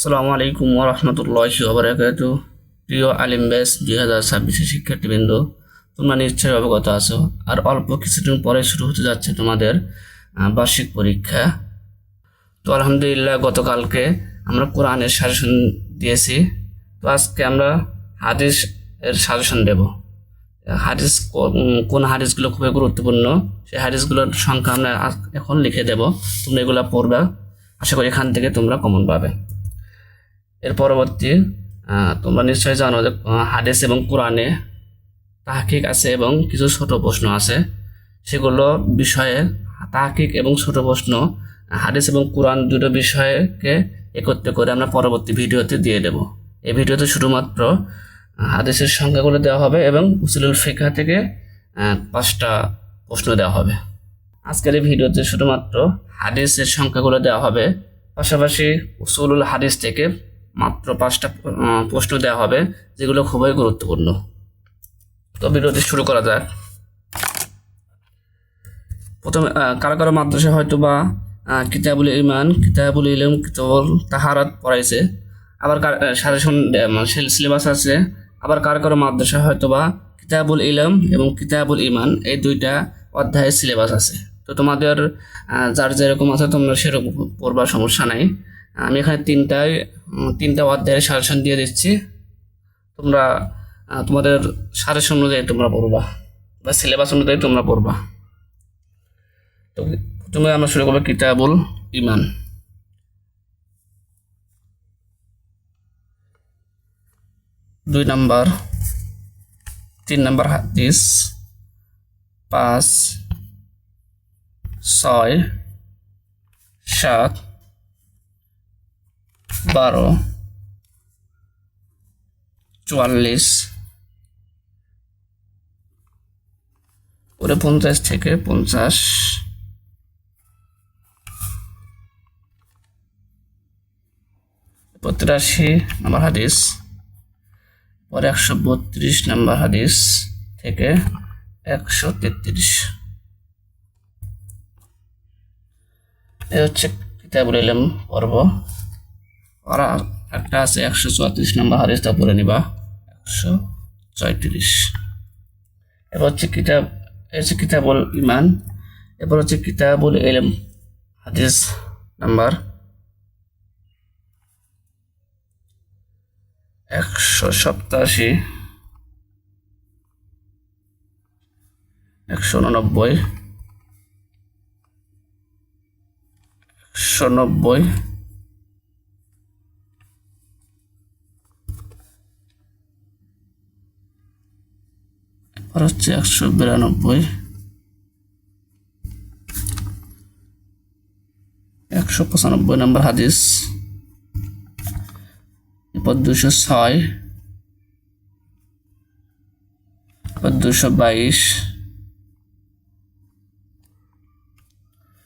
আসসালামু আলাইকুম ওরহমতুল্লাহ ওবরাকাতু প্রিয় আলিম ব্যাস দুই হাজার ছাব্বিশের শিক্ষার্থীবৃন্দ, তোমরা নিশ্চয়ই অবগত আছো। আর অল্প কিছুদিন পরে শুরু হতে যাচ্ছে তোমাদের বার্ষিক পরীক্ষা। তো আলহামদুলিল্লাহ, গতকালকে আমরা কোরআনের সাজেশন দিয়েছি। তো আজকে আমরা হাদিস এর সাজেশন দেব। হাদিস কোন হাদিসগুলো খুবই গুরুত্বপূর্ণ, সেই হাদিসগুলোর সংখ্যা আমরা এখন লিখে দেব। তোমরা এগুলো পড়বা। আশা করি এখান থেকে তোমরা কমন পাবে। এর পরবর্তী তোমরা নিশ্চয়ই জানো যে হাদিস এবং কোরআনে তাহকিক আছে এবং কিছু ছোট প্রশ্ন আছে। সেগুলো বিষয়ে তাহকিক এবং ছোট প্রশ্ন, হাদিস এবং কোরআন দুটো বিষয়কে একত্র করে আমরা পরবর্তী ভিডিওতে দিয়ে দেব। এই ভিডিওতে শুধুমাত্র হাদিসের সংখ্যাগুলো দেওয়া হবে এবং উসুলুল ফিকা থেকে পাঁচটা প্রশ্ন দেওয়া হবে। আজকের এই ভিডিওতে শুধুমাত্র হাদিসের সংখ্যাগুলো দেওয়া হবে। পাশাপাশি উসুলুল হাদিস থেকে মাত্র পাঁচটা প্রশ্ন দেওয়া হবে, যেগুলো খুবই গুরুত্বপূর্ণ। তো ভিডিওটি শুরু করা যাক। প্রথমে কারও কারও মাদ্রাসা হয়তো বা কিতাবুল ইমান কিতাবুল ইলম, কিতাবুল তাহারাত পড়াইছে। আবার কার সাজেশন সিলেবাস আছে। আবার কারও কারও মাদ্রাসা হয়তো বা কিতাবুল ইলম এবং কিতাবুল ইমান এই দুইটা অধ্যায়ের সিলেবাস আছে। তো তোমাদের যার যেরকম আছে তোমরা সেরকম পড়বার সমস্যা নাই। আমি এখানে তিনটায় তিনটা অধ্যায়ের সাজেশন দিয়ে দিচ্ছি। তোমরা তোমাদের সাজেশন অনুযায়ী তোমরা পড়বা, বা সিলেবাস অনুযায়ী তোমরা পড়বা। তো প্রথমে আমরা শুরু করব কিতাবুল ইমান দুই নাম্বার, তিন নাম্বার হাদিস, পাঁচ, ছয়, সাত বারো। চুয়াল্লিশ। পরে পঞ্চাশ থেকে পঞ্চাশ। তিরাশি নম্বর হাদিস। পরে একশো বত্রিশ নম্বর হাদিস থেকে একশো তেত্রিশ। এ হচ্ছে কিতাবুল ইলম পর্ব। আর একটা আছে একশো চুয়াত্রিশ নম্বর হাদিসটা পড়ে নিবা। একশো ছয়ত্রিশ এবার হচ্ছে কিতাব হচ্ছে কিতাবুল ইমান এরপর হচ্ছে কিতাবুল ইলম, হাদিস নাম্বার একশো সপ্তাশি। একশো উননব্বই। একশো নব্বই। আর হচ্ছে একশো বিরানব্বই। একশো পঁচানব্বই নম্বর হাদিস। এরপর দুশো ছয়। এরপর দুশো বাইশ।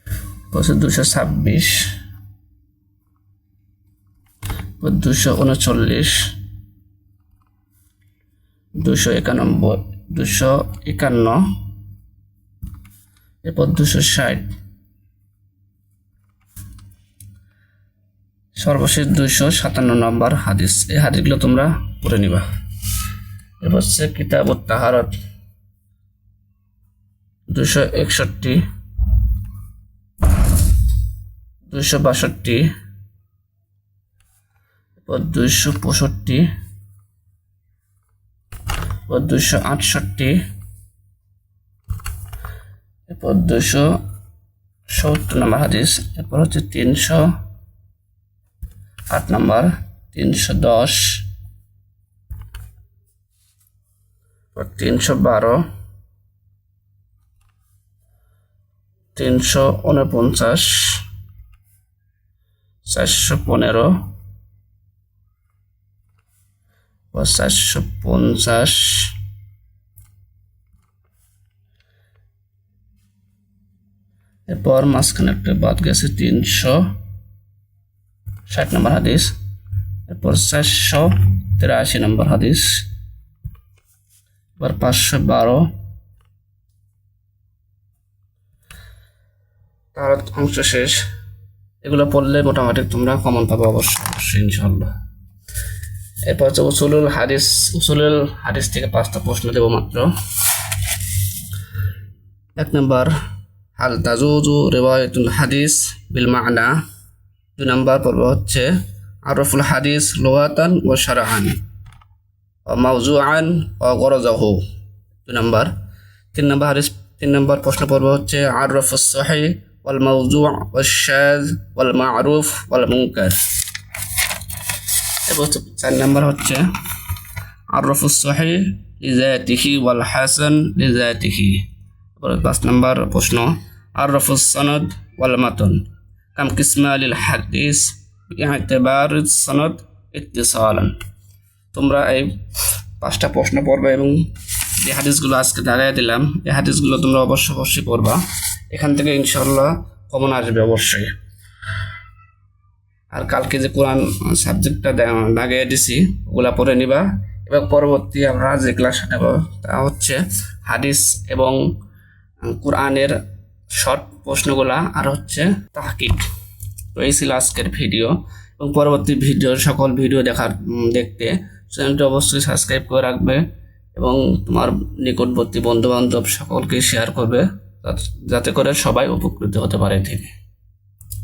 এরপর দুশো ছাব্বিশ। দুশো উনচল্লিশ। দুশো একানব্বই। দুশো একান্ন। এরপর দুশো ষাট। সর্বশেষ দুইশো সাতান্ন নম্বর হাদিস। এই হাদিসগুলো তোমরা পড়ে নিবা। এরপর হচ্ছে কিতাব তাহারত, দুশো একষট্টি। দুইশো বাষট্টি। এরপর দুইশো পঁয়ষট্টি। এরপর দুইশো আটষট্টি। এরপর দুইশো সত্তর নম্বর হাদিস। এরপর হচ্ছে তিনশো আট নম্বর, তিনশো দশ। তিনশো বারো। তিনশো উনপঞ্চাশ। চারশো পনেরো। চারশো পঞ্চাশ। এরপর মাঝখানে একটা বাদ গেছে তিনশো। ষাট নম্বর হাদিস। এরপর চারশো তিরাশি নম্বর হাদিস। এবার পাঁচশো বারো। তার অংশ শেষ। এগুলো পড়লে মোটামুটি তোমরা কমন পাবে অবশ্যই অবশ্যই ইনশাল্লাহ এরপর হচ্ছে উসুলুল হাদিস উসুলুল হাদিস থেকে পাঁচটা প্রশ্ন দেবো মাত্র। এক নম্বর, হাল তাজুজু রেওয়ায়তুল হাদিস বিল মা'না। দুই নম্বর পর্ব হচ্ছে, আরফুল হাদিস লোয়াতান ও সারাহান ও মাউজু আন ও গরজাহু। দুই নম্বর, তিন নম্বর হাদিস, তিন নম্বর প্রশ্ন পর্ব হচ্ছে, আরফুস সহি ওয়াল মাউজু ওয়াল শাজ ওয়াল মা'রুফ ওয়াল মুনকার। এরপর হচ্ছে চার নম্বর হচ্ছে আরফুস সহি লিজাতিহি ওয়াল হাসান লিজাতিহি। তারপরে পাঁচ নম্বর প্রশ্ন আরফুস সনদ ওয়াল মাতন। কাম কিসমা লিল হাদিস ইতিবার সনদ ইত্তিসালান। তোমরা এই পাঁচটা প্রশ্ন পড়বে এবং যে হাদিসগুলো আজকে দাঁড়িয়ে দিলাম, এই হাদিসগুলো তোমরা অবশ্যই অবশ্যই পড়বা। এখান থেকে ইনশাল্লাহ কমন আসবে অবশ্যই। আর কালকে যে কোরআন সাবজেক্টটা দাগিয়ে দিছি, ওগুলা পড়ে নিবা। এবং পরবর্তী আমরা যে ক্লাস নেব, তা হচ্ছে হাদিস এবং কোরআনের শর্ট প্রশ্নগুলা আর হচ্ছে তাহকিক। তো এই ছিল আজকের ভিডিও এবং পরবর্তী ভিডিও সকল ভিডিও দেখার দেখতে চ্যানেলটি অবশ্যই সাবস্ক্রাইব করে রাখবে এবং তোমার নিকটবর্তী বন্ধু বান্ধব সকলকে শেয়ার করবে, যাতে করে সবাই উপকৃত হতে পারে থেকে।